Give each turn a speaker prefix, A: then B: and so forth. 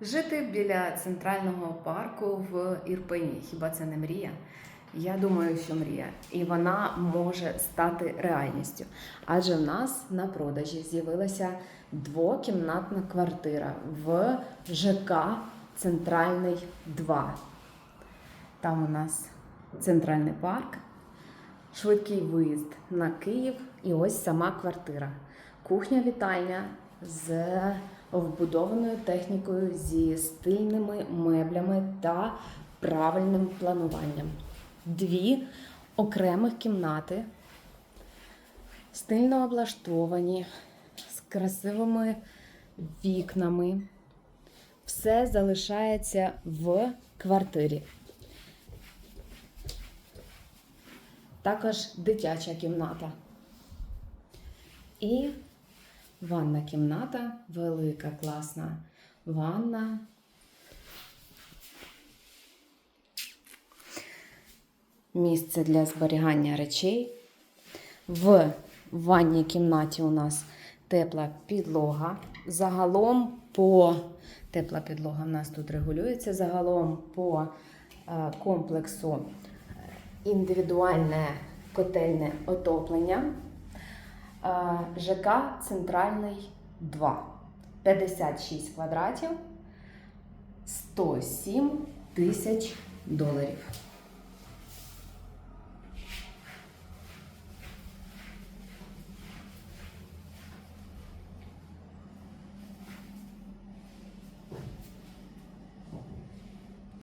A: Жити біля центрального парку в Ірпені. Хіба це не мрія? Я думаю, що мрія. І вона може стати реальністю. Адже в нас на продажі з'явилася двокімнатна квартира в ЖК Центральний 2. Там у нас центральний парк, швидкий виїзд на Київ і ось сама квартира. Кухня-вітальня з вбудованою технікою зі стильними меблями та правильним плануванням. Дві окремих кімнати, стильно облаштовані, з красивими вікнами. Все залишається в квартирі. Також дитяча кімната. І ванна кімната, велика, класна ванна. Місце для зберігання речей. В ванній кімнаті у нас тепла підлога. Загалом по тепла підлога в нас тут регулюється. Загалом по е, комплексу індивідуальне котельне отоплення. ЖК Центральний 2. 56 квадратів, 107 тисяч доларів.